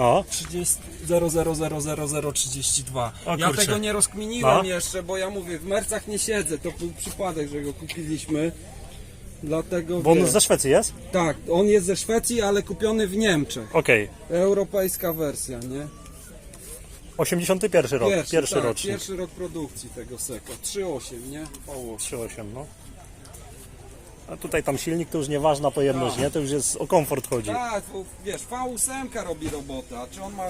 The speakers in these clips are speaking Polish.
No, 30 000032. O Ja kurczę. tego nie rozkminiłem No. jeszcze, bo ja mówię, w mercach nie siedzę. To był przypadek, że go kupiliśmy. Dlatego. bo on wiesz, ze Szwecji jest? Tak, on jest ze Szwecji, ale kupiony w Niemczech. Okej. Europejska wersja, nie? 81 rok, pierwszy, tak, rocznik. Pierwszy rok produkcji tego Seko. 3,8, nie? V8. 3.8, no. A tutaj tam silnik to już nieważna pojemność, Tak. nie? To już jest o komfort chodzi. Tak, bo wiesz, V8 robi robotę, a czy on ma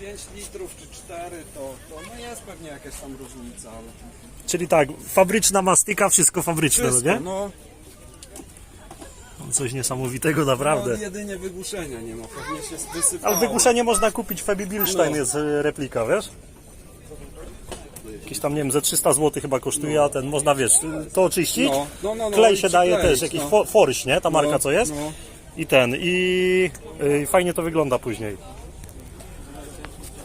5 litrów czy 4, to, to no jest pewnie jakaś tam różnica, ale Czyli tak, fabryczna mastyka, wszystko fabryczne, no wszystko, nie? no, Coś niesamowitego no naprawdę. jedynie wygłuszenia nie ma, pewnie się wysypało. Ale wygłuszenie można kupić, Febi Bilstein No. jest e, replika, wiesz? Jakieś tam, nie wiem, ze 300 zł chyba kosztuje, a ten można, wiesz, to oczyścić. No, no, no, no, Klej i się daje przykleić, też, jakiś no. forś, nie? Ta marka No, co jest. no. I ten, i y, fajnie to wygląda później.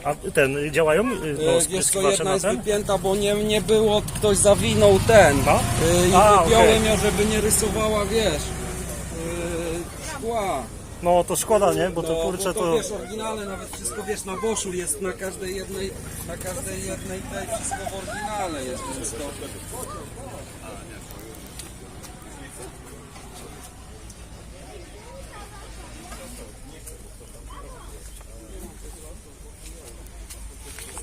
A ten, y, działają? y, E, No, Wiesz co, spryskiwacze jedna na jest ten? wypięta, bo nie, nie było, ktoś zawinął ten No? e, i A, wypiąłem okej. ją, żeby nie rysowała, wiesz, e, szkła. No to szkoda, nie? Bo to No, kurczę bo to, to... wiesz, oryginalne nawet wszystko, wiesz, na Boschu jest na każdej jednej, na każdej jednej tej wszystko w oryginale jest wszystko.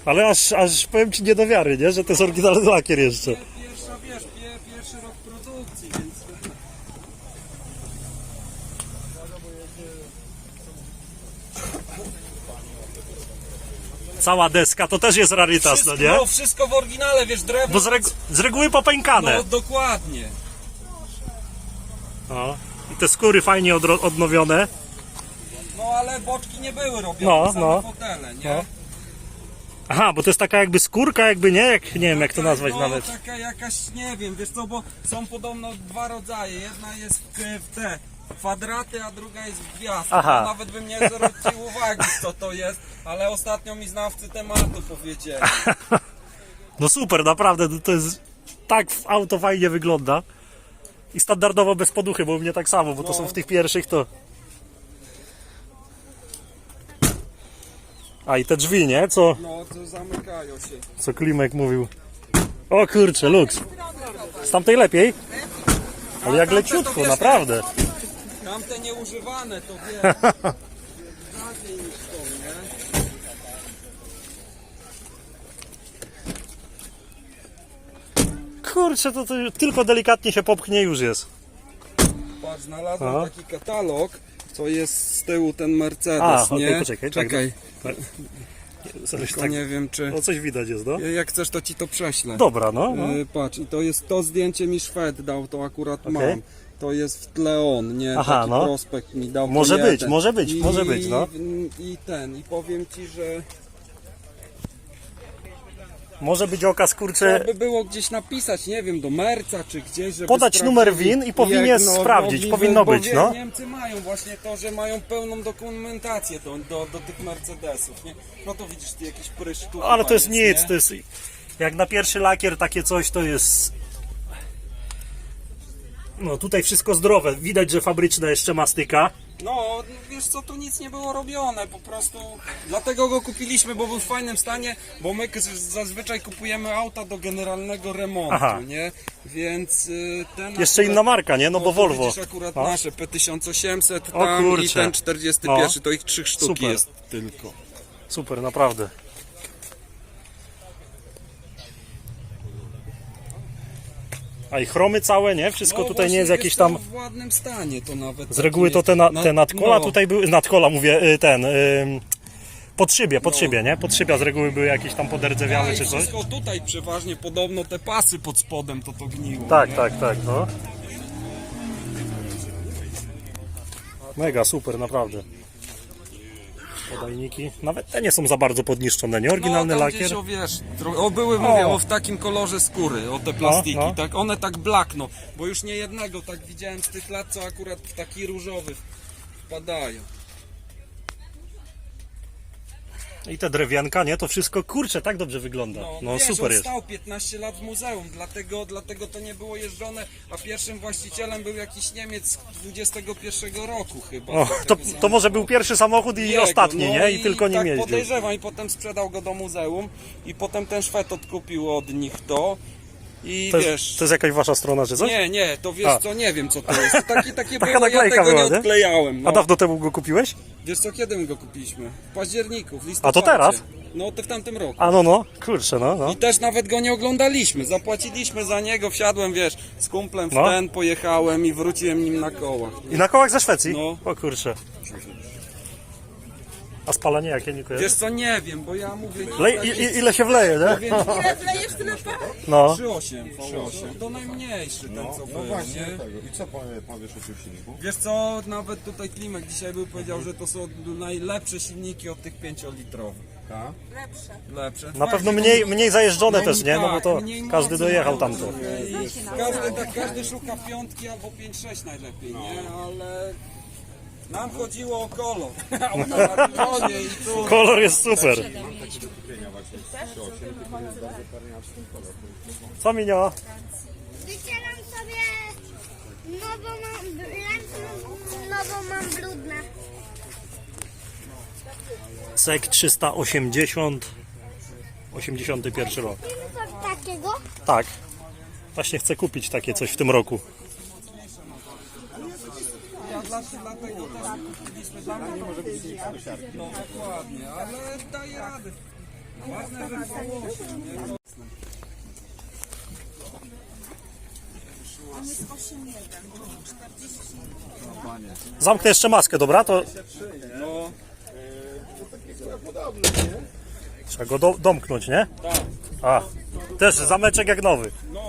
Ale aż, aż powiem ci nie do wiary, nie? Że to jest oryginalny lakier jeszcze. Pierwsza, wiesz, pie, pierwszy rok produkcji, więc... Cała deska to też jest rarytas, no Wszystko, nie? no, wszystko w oryginale, wiesz, drewno... Bo z, z reguły popękane. No, dokładnie. No. I te skóry fajnie odro- odnowione. No, ale boczki nie były robione, No, same no. fotele, nie? No. Aha, bo to jest taka jakby skórka, jakby nie, jak nie wiem jak to nazwać no, nawet. taka jakaś, nie wiem, wiesz co, bo są podobno dwa rodzaje. Jedna jest w te kwadraty, a druga jest w gwiazdki. Aha. No, nawet bym nie zwrócił uwagi, co to jest, ale ostatnio mi znawcy tematu powiedzieli. No super, naprawdę, to- jest tak w auto fajnie wygląda. I standardowo bez poduchy, bo u mnie tak samo, bo to No. są w tych pierwszych to... A i te drzwi, nie? Co, No, to zamykają się. co Klimek mówił. O kurczę, luks. Z tamtej lepiej? Ale jak leciutko, naprawdę. Tamte nieużywane, to. Rzadziej niż to, nie? Kurczę, to, to tylko delikatnie się popchnie już jest. Patrz, znalazłem Aha. taki katalog, co jest z tyłu ten Mercedes, A, okej, nie? poczekaj, tak. Czekaj, Coś tylko tak, nie wiem czy... no coś widać jest, no. Jak chcesz, to ci to prześlę. Dobra, no. no. Y, patrz, i to jest to zdjęcie mi Szwed dał, to akurat Okej. mam. To jest w tle on, nie? Aha, Taki no. prospekt mi dał. Może jeden. być, może być, I, może być, no. I ten, i powiem ci, że Może być okaz, kurczę, trzeba by było gdzieś napisać, nie wiem, do Merca czy gdzieś, żeby Podać numer WIN i powinien no, sprawdzić, powinno być, wie, no. Niemcy mają właśnie to, że mają pełną dokumentację do, do, do tych Mercedesów, nie? No to widzisz, ty jakiś prysz tu ale to jest nic, nie? to jest... Jak na pierwszy lakier takie coś, to jest... No tutaj wszystko zdrowe, widać, że fabryczna jeszcze mastyka. No, wiesz co, tu nic nie było robione, po prostu dlatego go kupiliśmy, bo był w fajnym stanie, bo my zazwyczaj kupujemy auta do generalnego remontu, Aha. nie? Więc y, ten Jeszcze akurat- inna marka, nie? No bo to Volvo. Widzisz akurat No. nasze P1800 O tam i ten 41, No. to ich trzy sztuki Super. jest tylko. Super, naprawdę. A i chromy całe, nie? Wszystko No tutaj nie jest co, tam... w ładnym stanie to nawet. Z reguły to te, na, te nadkola tutaj były... Nadkola mówię, y, ten... ym, Pod szybie, pod szybie, nie? Pod szybia z reguły były jakieś tam poderdzewiałe Ja, czy coś. wszystko tutaj przeważnie podobno te pasy pod spodem to to gniło. Tak, nie? tak, tak, no. Mega, super, naprawdę. Podajniki. Nawet te nie są za bardzo podniszczone, nie? Oryginalny no, tam lakier. Gdzieś, o, wiesz, o były, mówię, O. o w takim kolorze skóry, o te plastiki, no. tak, one tak blakną, bo już nie jednego tak widziałem z tych lat, co akurat w taki różowy wpadają. I te drewienka, nie? To wszystko, kurczę, tak dobrze wygląda. No, wiesz, super on jest. stał 15 lat w muzeum, dlatego, dlatego to nie było jeżdżone, a pierwszym właścicielem był jakiś Niemiec z 21 roku chyba. O, to, to może był pierwszy samochód i Jego, ostatni, no nie? I tylko nim tak jeździł. podejrzewam i potem sprzedał go do muzeum i potem ten Szwed odkupił od nich to i To wiesz... jest, to jest jakaś wasza strona, czy coś? Nie, nie, to wiesz A. co, nie wiem co to jest. To Taki, takie Taka było, ja naklejka tego była, nie nie? odklejałem. No. A dawno temu go kupiłeś? Wiesz co, kiedy my go kupiliśmy? W październiku, w listopadzie. A to teraz? No to w tamtym roku. A no, no, kurczę, no, no. I też nawet go nie oglądaliśmy, zapłaciliśmy za niego, wsiadłem, wiesz, z kumplem w No. ten, pojechałem i wróciłem nim na kołach. I na kołach ze Szwecji? No. O kurczę. A spalanie jakie, nie kojarzy? Wiesz co, nie wiem, bo ja mówię... Le, i, i, ile się wleje, nie? Więc Wlejesz tyle par? No. 3,8 V8, to najmniejszy ten co No był, właśnie, nie? tego. I co powie- powiesz o tym silniku? Wiesz co, nawet tutaj Klimek dzisiaj był powiedział, że to są najlepsze silniki od tych 5-litrowych. Tak? Lepsze. Lepsze. Na pewno mniej, mniej zajeżdżone też, nie? No bo Tak, to każdy dojechał tamto. Każdy, tak, każdy szuka piątki albo 5-6 najlepiej, nie? Ale nam chodziło o kolor. Kolor jest super. Co minęło? Wycieram sobie, no bo mam no bo mam brudne. SEK 380 81 rok. Takiego? Tak. Właśnie chcę kupić takie coś w tym roku. Ja dla, dlatego też kupiliśmy dla mnie. może być No dokładnie, ale daje radę. Ważne, że V8, nie? Zamknę jeszcze maskę, dobra? To No, trzeba go do, domknąć, nie? tak. A, też zameczek jak nowy. No,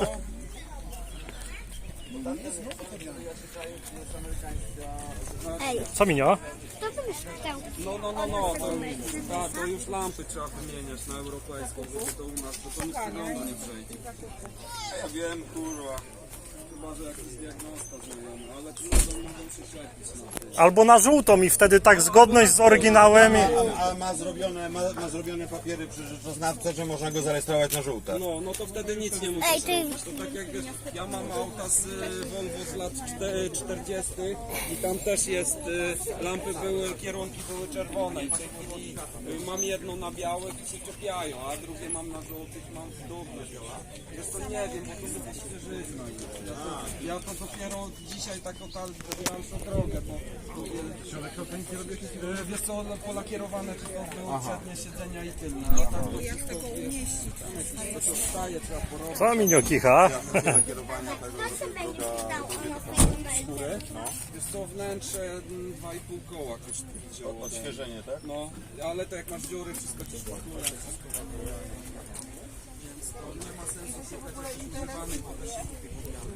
Ej, Co minęło? kto to już chciał? no, no, no, no to, tak, to już lampy trzeba wymieniać na europejską, bo to u nas to, to nic wyglądu nie przejdzie. Ja wiem, kurwa. Albo na żółtą i wtedy tak zgodność z oryginałem. I... A, a ma, zrobione, ma, ma zrobione papiery przy rzeczoznawce, że można go zarejestrować na żółte. No, no to wtedy nic nie musisz Ej, ty- robić. To tak jak wiesz, ja mam auta z y, Volvo z lat czte- 40 i tam też jest, y, lampy były, kierunki były czerwone i w tej chwili y, mam jedno na białych i się czepiają, a drugie mam na żółtych, mam w dupie. Wiesz to nie wiem, bo to jest świeżyzna. Ja to, ja to dopiero dzisiaj tak taką dalszą drogę, bo y, wiesz co, polakierowane czy to było przednie siedzenia i tylne, a tak to wszystko wiesz, to wstaje, trzeba porobić. Co minio kicha? Kto sobie będzie czytał o następnej? Jest to wnętrze mm, 2,5 koła kosztuje. Odświeżenie, tak? No, ale to jak masz dziury, wszystko ci szpakuje, wszystko. Więc to nie ma sensu szukać jakichś używanych, bo to się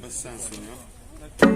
Bez sensu, nie?